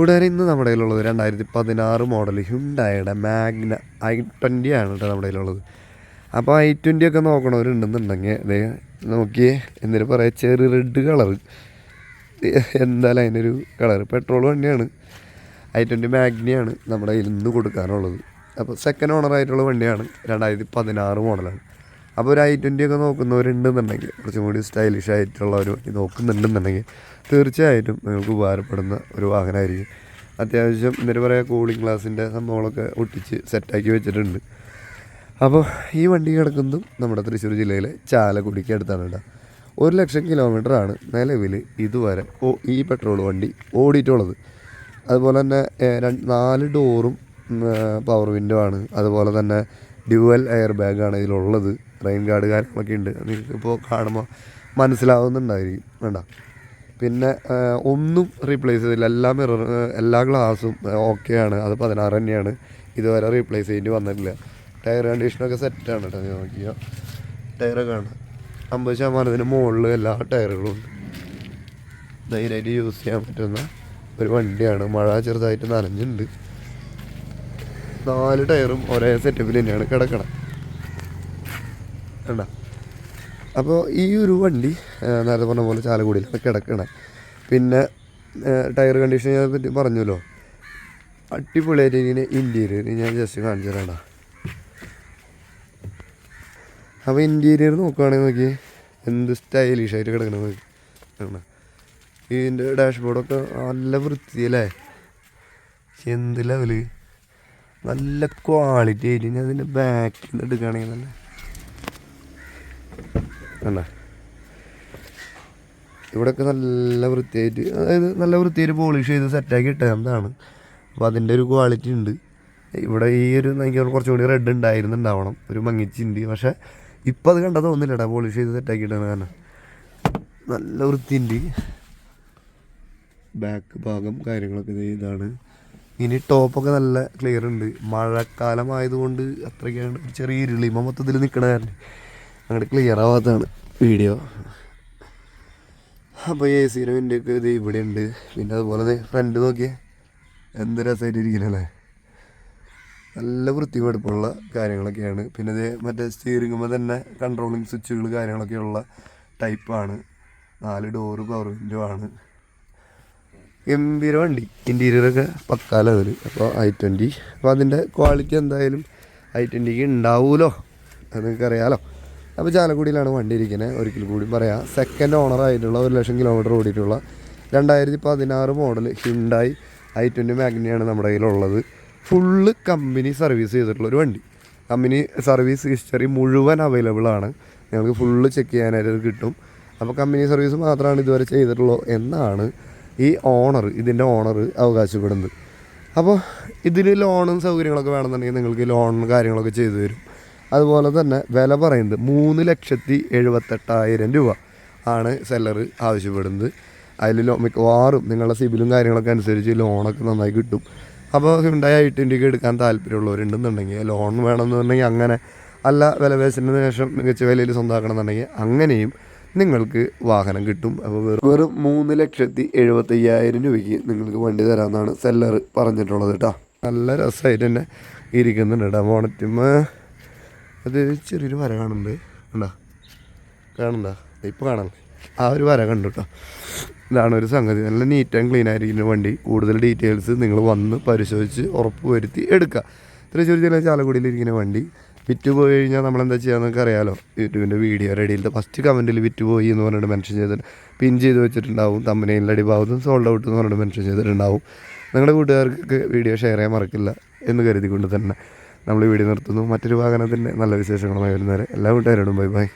കൂട്ടുകാരെ ഇന്ന് നമ്മുടെ കയ്യിലുള്ളത് രണ്ടായിരത്തി പതിനാറ് മോഡൽ ഹ്യുണ്ടായുടെ മാഗ്ന ഐ ട്വന്റി ആണ് കേട്ടോ നമ്മുടെ കയ്യിലുള്ളത്. അപ്പോൾ ഐ ട്വന്റി ഒക്കെ നോക്കണവരുണ്ടെന്നുണ്ടെങ്കിൽ അതേ നോക്കിയേ എന്തിനു പറയാം ചെറിയ റെഡ് കളർ എന്തായാലും അതിനൊരു കളർ പെട്രോൾ വണ്ടിയാണ്. ഐ ട്വന്റി മാഗ്നിയാണ് നമ്മുടെ കയ്യിൽ ഇന്ന് കൊടുക്കാനുള്ളത്. അപ്പോൾ സെക്കൻഡ് ഓണറായിട്ടുള്ള വണ്ടിയാണ് രണ്ടായിരത്തി പതിനാറ് മോഡലാണ്. അപ്പോൾ ഒരു ഐ ട്വന്റി ഒക്കെ നോക്കുന്നവരുണ്ടെന്നുണ്ടെങ്കിൽ കുറച്ചും കൂടി സ്റ്റൈലിഷ് ആയിട്ടുള്ള ഒരു നോക്കുന്നുണ്ടെന്നുണ്ടെങ്കിൽ തീർച്ചയായിട്ടും നിങ്ങൾക്ക് ഉപകാരപ്പെടുന്ന ഒരു വാഹനമായിരിക്കും. അത്യാവശ്യം എന്നിട്ട് പറയാം കൂളിംഗ് ഗ്ലാസിന്റെ സംഭവങ്ങളൊക്കെ ഒട്ടിച്ച് സെറ്റാക്കി വെച്ചിട്ടുണ്ട്. അപ്പോൾ ഈ വണ്ടി കിടക്കുന്നതും നമ്മുടെ തൃശ്ശൂർ ജില്ലയിലെ ചാലക്കുടിക്ക് അടുത്താണ് കേട്ടോ. ഒരു ലക്ഷം കിലോമീറ്ററാണ് നിലവിൽ ഇതുവരെ ഓ ഈ പെട്രോൾ വണ്ടി ഓടിയിട്ടുള്ളത്. അതുപോലെ തന്നെ രണ്ട് നാല് ഡോറും പവർ വിൻഡോ ആണ്. അതുപോലെ തന്നെ ഡ്യുവൽ എയർ ബാഗാണ് ഇതിലുള്ളത്. റെയിൻ ഗാർഡ് കാര്യങ്ങളൊക്കെ ഉണ്ട്. നിങ്ങൾക്ക് ഇപ്പോൾ കാണുമ്പോൾ മനസ്സിലാവുന്നുണ്ടായിരിക്കും. വേണ്ട പിന്നെ ഒന്നും റീപ്ലേസ് ചെയ്തില്ല. എല്ലാ മിറർ എല്ലാ ഗ്ലാസും ഓക്കെയാണ് അത് പതിനാറ് തന്നെയാണ്. ഇതുവരെ റീപ്ലേസ് ചെയ്യേണ്ടി വന്നിട്ടില്ല. ടയർ കണ്ടീഷനൊക്കെ സെറ്റാണ് കേട്ടോ നോക്കിയാൽ ടയറൊക്കെ ആണ് അമ്പത് ശതമാനത്തിന് മുകളിൽ എല്ലാ ടയറുകളും ഉണ്ട്. ധൈര്യമായിട്ട് യൂസ് ചെയ്യാൻ പറ്റുന്ന ഒരു വണ്ടിയാണ്. മഴ ചെറുതായിട്ട് നനഞ്ഞിട്ടുണ്ട്. നാല് ടയറും ഒരേ സെറ്റപ്പിൽ തന്നെയാണ് കിടക്കണം. കണ്ട? അപ്പോൾ ഈ ഒരു വണ്ടി നേരത്തെ പറഞ്ഞ പോലെ ചാലക്കുടിയിലാണ് കിടക്കണേ. പിന്നെ ടയർ കണ്ടീഷൻ ഞാൻ പറ്റി പറഞ്ഞല്ലോ. അടിപൊളിയായിട്ട് ഇങ്ങനെ ഇന്റീരിയർ ഞാൻ ജസ്റ്റ് കാണിച്ചു തരാം അപ്പോൾ ഇന്റീരിയർ നോക്കുകയാണെങ്കിൽ നോക്കി എന്ത് സ്റ്റൈലിഷായിട്ട് കിടക്കണം നോക്കി. ഇതിന്റെ ഡാഷ്ബോർഡൊക്കെ നല്ല വൃത്തി വൃത്തിയല്ലേ? എന്ത് ലെവൽ നല്ല ക്വാളിറ്റി ആയിട്ട് ഇനി അതിന്റെ ബാക്കിൽ നിന്ന് എടുക്കുകയാണെങ്കിൽ നല്ല കണ്ട. ഇവിടെയൊക്കെ നല്ല വൃത്തിയായിട്ട് അതായത് നല്ല വൃത്തിയായിട്ട് പോളിഷ് ചെയ്ത് സെറ്റാക്കി ഇട്ടതാണ് അപ്പോൾ അതിന്റെ ഒരു ക്വാളിറ്റി ഉണ്ട്. ഇവിടെ ഈ ഒരു എനിക്ക് കുറച്ചും കൂടി റെഡ് ഉണ്ടായിരുന്നുണ്ടാവണം. ഒരു മങ്ങിച്ചുണ്ട്. പക്ഷേ ഇപ്പം അത് കണ്ടാൽ തോന്നില്ലടാ പോളിഷ് ചെയ്ത് സെറ്റാക്കി ഇട്ടാണ് കാരണം. നല്ല വൃത്തിയുണ്ട്. ബാക്ക് ഭാഗം കാര്യങ്ങളൊക്കെ ഇത് ഇതാണ്. ഇനി ടോപ്പൊക്കെ നല്ല ക്ലിയർ ഉണ്ട്. മഴക്കാലമായതുകൊണ്ട് അത്രയ്ക്കാണ് ചെറിയ ഇരുളിമ മൊത്തത്തിൽ നിൽക്കണ കാരണം. അങ്ങോട്ട് ക്ലിയർ ആവാത്തതാണ് വീഡിയോ അപ്പോൾ എ സിയുടെ വിന്റെയൊക്കെ ഇത് ഇവിടെ ഉണ്ട് പിന്നെ അതുപോലെ ഫ്രണ്ട് നോക്കിയേ. എന്ത് രസമായിട്ട് ഇരിക്കണല്ലേ നല്ല വൃത്തിവെടുപ്പുള്ള കാര്യങ്ങളൊക്കെയാണ്. പിന്നെ ഇത് മറ്റേ സ്റ്റിയറിങ്ങുമ്പോൾ തന്നെ കൺട്രോളിങ് സ്വിച്ചുകൾ കാര്യങ്ങളൊക്കെയുള്ള ടൈപ്പാണ് നാല് ഡോറ് പവർ വിൻഡോ ആണ്. ഗംഭീര വണ്ടി. ഇന്റീരിയറൊക്കെ പക്കാലാണ് ലെവൽ അപ്പോൾ ഐ ട്വന്റി അപ്പോൾ അതിന്റെ ക്വാളിറ്റി എന്തായാലും ഐ ട്വന്റിക്ക് ഉണ്ടാവുമല്ലോ അത് നിങ്ങൾക്ക് അറിയാമല്ലോ അപ്പോൾ ചാലക്കുടിയിലാണ് വണ്ടി ഇരിക്കുന്നത് ഒരിക്കൽ കൂടി പറയാം. സെക്കൻഡ് ഓണർ ആയിട്ടുള്ള ഒരു ലക്ഷം കിലോമീറ്റർ ഓടിയിട്ടുള്ള രണ്ടായിരത്തി പതിനാറ് മോഡൽ ഹിണ്ടായി ഐ ട്വന്റി മാഗ്നിയാണ് നമ്മുടെ കയ്യിലുള്ളത്. ഫുള്ള് കമ്പനി സർവീസ് ചെയ്തിട്ടുള്ള ഒരു വണ്ടി. കമ്പനി സർവീസ് ഹിസ്റ്ററി മുഴുവൻ അവൈലബിൾ ആണ്. നിങ്ങൾക്ക് ഫുള്ള് ചെക്ക് ചെയ്യാനായിട്ട് കിട്ടും. അപ്പോൾ കമ്പനി സർവീസ് മാത്രമാണ് ഇതുവരെ ചെയ്തിട്ടുള്ളൂ എന്നാണ് ഈ ഓണർ ഇതിന്റെ ഓണർ അവകാശപ്പെടുന്നത്. അപ്പോൾ ഇതിൽ ലോണും സൗകര്യങ്ങളൊക്കെ വേണമെന്നുണ്ടെങ്കിൽ നിങ്ങൾക്ക് ലോണും കാര്യങ്ങളൊക്കെ ചെയ്തു തരും. അതുപോലെ തന്നെ വില പറയുന്നത് മൂന്ന് ലക്ഷത്തി എഴുപത്തെട്ടായിരം രൂപ ആണ് സെല്ലർ ആവശ്യപ്പെടുന്നത്. അതിൽ ലോ മിക്കവാറും നിങ്ങളുടെ സിബിലും കാര്യങ്ങളൊക്കെ അനുസരിച്ച് ലോണൊക്കെ നന്നായി കിട്ടും. അപ്പോൾ ഹ്യുണ്ടായി ഐ ട്വന്റിക്ക് എടുക്കാൻ താല്പര്യമുള്ളവരുണ്ടെന്നുണ്ടെങ്കിൽ ലോൺ വേണമെന്ന് പറഞ്ഞെങ്കിൽ അങ്ങനെ അല്ല വില പേശിന് ശേഷം മികച്ച വിലയിൽ സ്വന്തമാക്കണമെന്നുണ്ടെങ്കിൽ അങ്ങനെയും നിങ്ങൾക്ക് വാഹനം കിട്ടും. അപ്പോൾ വെറും വെറും മൂന്ന് ലക്ഷത്തി എഴുപത്തയ്യായിരം രൂപയ്ക്ക് നിങ്ങൾക്ക് വണ്ടി തരാമെന്നാണ് സെല്ലർ പറഞ്ഞിട്ടുള്ളത് കേട്ടോ. നല്ല രസമായിട്ട് തന്നെ ഇരിക്കുന്നുണ്ട് കേട്ടോ മോണറ്റുമ്മ അത് ചെറിയൊരു വര കാണുന്നുണ്ട്. കണ്ടാ? കാണണ്ട ഇപ്പോൾ കാണാം. ആ ഒരു വര കണ്ടു കേട്ടോ ഇതാണ് ഒരു സംഗതി. നല്ല നീറ്റ് ആൻഡ് ക്ലീൻ ആയിരിക്കുന്ന വണ്ടി. കൂടുതൽ ഡീറ്റെയിൽസ് നിങ്ങൾ വന്ന് പരിശോധിച്ച് ഉറപ്പ് വരുത്തി എടുക്കുക തൃശ്ശൂർ ജില്ല ചാലക്കുടിയിൽ ഇരിക്കുന്ന വണ്ടി. വിറ്റ് പോയി കഴിഞ്ഞാൽ നമ്മളെന്താ ചെയ്യാന്നൊക്കെ അറിയാലോ. യൂട്യൂബിന്റെ വീഡിയോ റെഡിയിലത്തെ ഫസ്റ്റ് കമന്റിൽ വിറ്റ് പോയി എന്ന് പറഞ്ഞിട്ട് മെൻഷൻ ചെയ്തിട്ട് പിൻ ചെയ്ത് വെച്ചിട്ടുണ്ടാവും. തമ്മനയിൽ അടിഭാഗത്തും സോൾഡ് ഔട്ട് എന്ന് പറഞ്ഞിട്ട് മെൻഷൻ ചെയ്തിട്ടുണ്ടാവും. നിങ്ങളുടെ കൂട്ടുകാർക്ക് വീഡിയോ ഷെയർ ചെയ്യാൻ മറക്കില്ല എന്ന് കരുതിക്കൊണ്ട് തന്നെ. നമ്മൾ വീഡിയോ നിർത്തുന്നു. മറ്റൊരു വാഹനത്തിന്റെ നല്ല വിശേഷങ്ങളുമായി വരുന്നവരെ എല്ലാ കൂട്ടുകാരോടും ബൈ ബൈ.